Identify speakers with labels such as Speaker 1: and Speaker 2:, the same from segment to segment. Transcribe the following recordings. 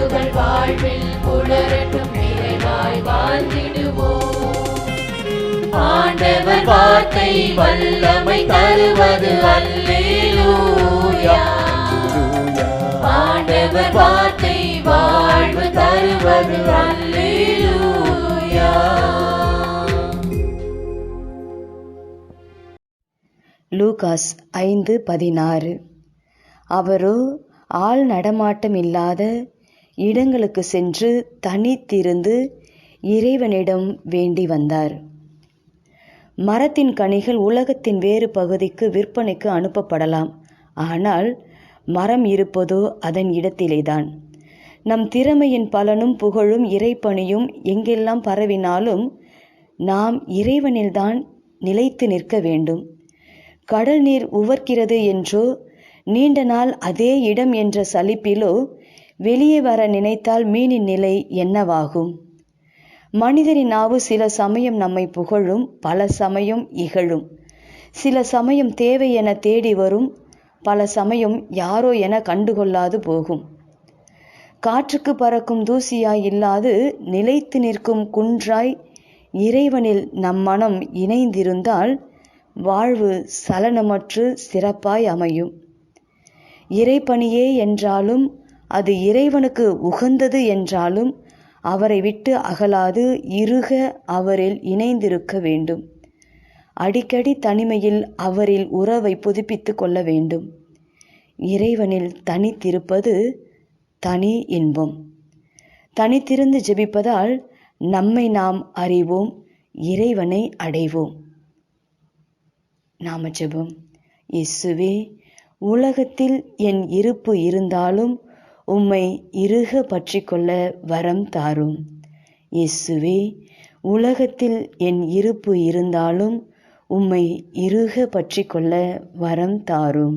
Speaker 1: உணர்வுகள் வாழ்வில் புலரட்டும் நிறைவாய் வாழ்ந்திடுவோம். ஆண்டவர் வார்த்தை வல்லமை தருவது அல்லேலூயா. ஆண்டவர் வார்த்தை வாழ்வு தருவது அல்லேலூயா.
Speaker 2: லூகாஸ் ஐந்து பதினாறு. அவரோ ஆள் நடமாட்டம் இல்லாத இடங்களுக்கு சென்று தனித்திருந்து இறைவனிடம் வேண்டி வந்தார். மரத்தின் கனிகள் உலகத்தின் வேறு பகுதிக்கு விற்பனைக்கு அனுப்பப்படலாம். ஆனால் மரம் இருப்பதோ அதன் இடத்திலேதான். நம் திறமையின் பலனும் புகழும் இறைப்பணியும் எங்கெல்லாம் பரவினாலும் நாம் இறைவனில்தான் நிலைத்து நிற்க வேண்டும். கடல் நீர் உவர்க்கிறது என்றோ நீண்ட நாள் அதே இடம் என்ற சலிப்பிலோ வெளியே வர நினைத்தால் மீனின் நிலை என்னவாகும்? மனிதரின் நாவு சில சமயம் நம்மை புகழும் பல சமயம் இகழும். சில சமயம் தேவை என தேடி வரும் பல சமயம் யாரோ என கண்டுகொள்ளாது போகும். காற்றுக்கு பறக்கும் தூசியாய் இல்லாது நிலைத்து நிற்கும் குன்றாய் இறைவனில் நம் மனம் இணைந்திருந்தால் வாழ்வு சலனமற்று சிறப்பாய் அமையும். இறைப்பணியே என்றாலும் அது இறைவனுக்கு உகந்தது என்றாலும் அவரை விட்டு அகலாது இறுக அவரில் இணைந்திருக்க வேண்டும். அடிக்கடி தனிமையில் அவரில் உறவை புதுப்பித்து கொள்ள வேண்டும். இறைவனில் தனித்திருப்பது தனி இன்பம். தனித்திருந்து ஜெபிப்பதால் நம்மை நாம் அறிவோம் இறைவனை அடைவோம். நாம ஜெபம். இயேசுவே உலகத்தில் என் இருப்பு இருந்தாலும் உம்மை இறுக பற்றி கொள்ள வரம் தாரும். இயேசுவே உலகத்தில் என் இருப்பு இருந்தாலும் உம்மை இறுக பற்றி கொள்ள வரம் தாரும்.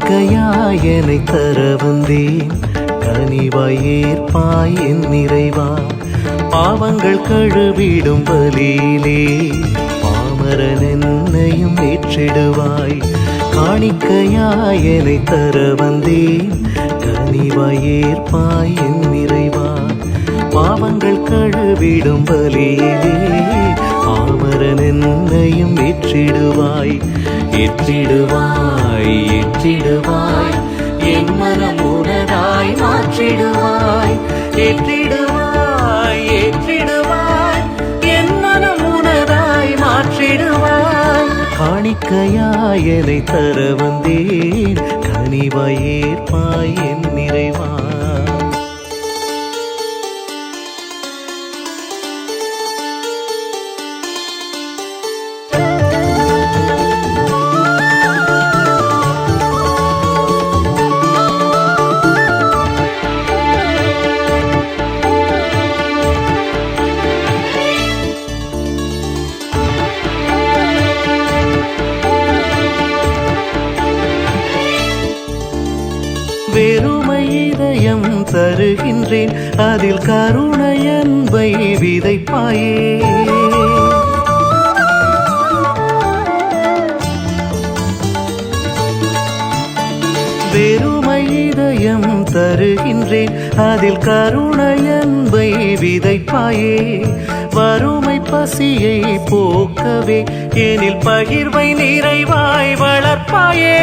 Speaker 3: காணிக்கையாய் என்னை தர வந்தேன்? கனிவாய் ஏற்பாய் என் நிறைவா? பாவங்கள் கழுவிடும் பலியிலே பாமரன் என்னையும் ஏற்றிடுவாய். காணிக்கையாய் என்னை தர வந்தேன். கனிவாய் ஏற்பாய் என் நிறைவா? பாவங்கள் கழுவிடும் பலியிலே பாமரன் என்னையும் ஏற்றிடுவாய். ஏற்றிடுவாய் ஏற்றிடுவாய். என் மனம் உனதாய் மாற்றிடுவாய். ஏற்றிடுவாய் ஏற்றிடுவாய். என் மனம் உணராய் மாற்றிடுவாய். காணிக்கையாய் என்னை தர வந்தேன். கனிவாய் ஏற்பாய் என் அதில் கருணையன்பை விதைப்பாயே. வெறுமை இதயம் தருகின்றேன் அதில் கருணையன்பை விதைப்பாயே. வறுமை பசியை போக்கவே எனில் பகிர்வை நிறைவாய் வளர்ப்பாயே.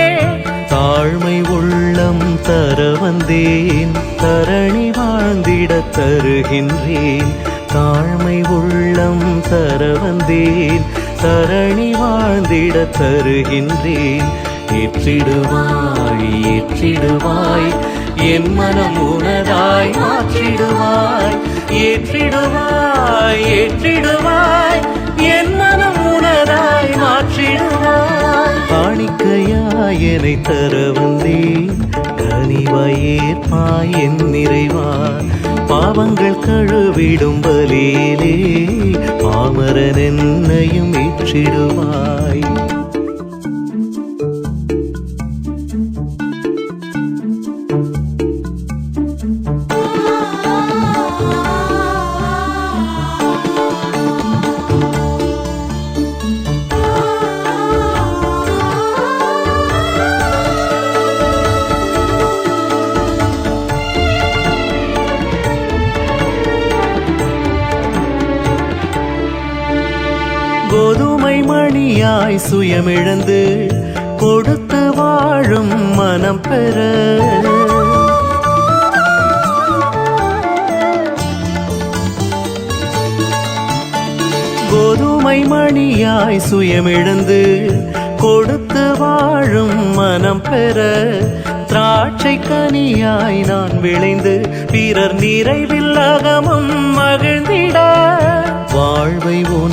Speaker 3: தாழ்மை உள்ளம் தர வந்தேன் தரணி வாழ்ந்திட தருகின்றேன். தாழ்மை உள்ளம் தர வந்தேன் தரணி வாழ்ந்திட தருகின்றேன். ஏற்றிடுவாய் ஏற்றிடுவாய் என் மனம் உனதாய் மாற்றிடுவாய். ஏற்றிடுவாய் ஏற்றிடுவாய் என் மனம் உனதாய் மாற்றிடுவாய். காணிக்கையாய் என்னை தர வந்தேன். கனிவாய் என் நிறைவா? பாவங்கள் கழுவிடும் பலியிலே பாமரன் என்னையும் ஏற்றிடுவாய் மணியாய் சுயமிழந்து கொடுத்து வாழும் மனம் பெற. கோதுமை மணியாய் சுயமிழந்து கொடுத்து வாழும் மனம் பெற. திராட்சை கனியாய் நான் விளைந்து பிறர் நிறைவில் அகமும் மகிழ்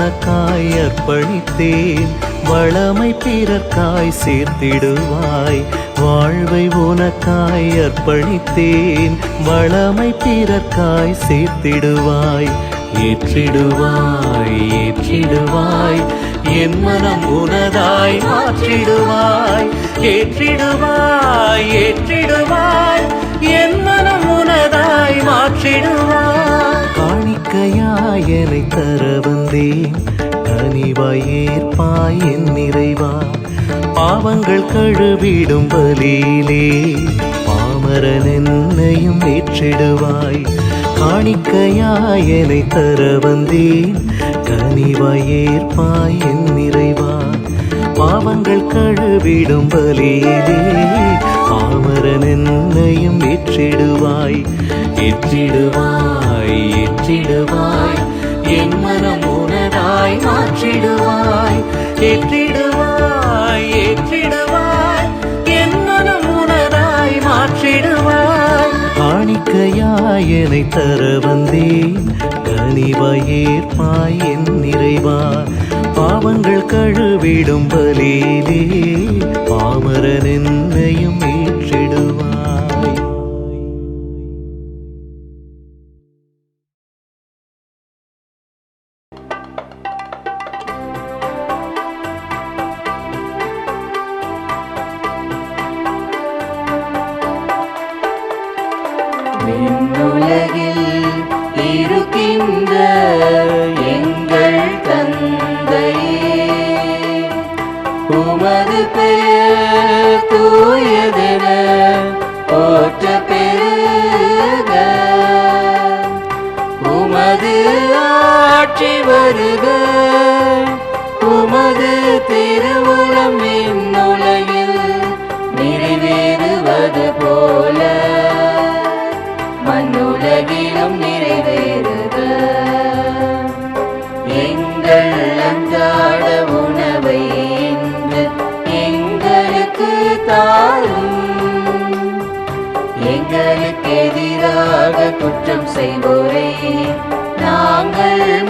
Speaker 3: உனக்காய் அர்ப்பணித்தேன் வளமை பிறர்க்காய் சேர்த்திடுவாய். வாழ்வை உனக்காய் அர்ப்பணித்தேன் வளமை பிறர்க்காய் சேர்த்திடுவாய். ஏற்றிடுவாய் ஏற்றிடுவாய். என் மனம் உனதாய் மாற்றிடுவாய். ஏற்றிடுவாய் ஏற்றிடுவாய். என் மனம் உனதாய் மாற்றிடுவாய். காணிக்கையாய் தர வந்தேன். கனிவாய் ஏற்பாய் என் நிறைவா. பாவங்கள் கழுவிடும் பலியிலே பாமரன் என்னையும் ஏற்றிடுவாய். காணிக்கையாயனை தர வந்தேன். கனிவாய் ஏற்பாய் என் நிறைவா. பாவங்கள் கழுவிடும் பலியிலே பாமரன் என்னையும் ஏற்றிடுவாய். ஏற்றிடுவாய் ஏற்றிடுவாய். என் மனம் உனதாய் மாற்றிடுவாய். ஏற்றிடுவாய் ஏற்றிடுவாய். என் மனம் உனதாய் மாற்றிடுவாய். காணிக்கையாய் என்னை தர வந்தேன். கனிவாய் ஏற்பாய் என் நிறைவா. பாவங்கள் கழுவிடும் பலியிலே பாமரன் என்னையும்
Speaker 1: வருக. உமது திருவுளம் உலகில் நிறைவேறுவது போல. மண்ணுலகிலும் நிறைவேறுக. எங்கள் அன்றாட உணவை இன்று எங்களுக்கு தாரும். எங்களுக்கு எதிராக குற்றம் செய்வோரை.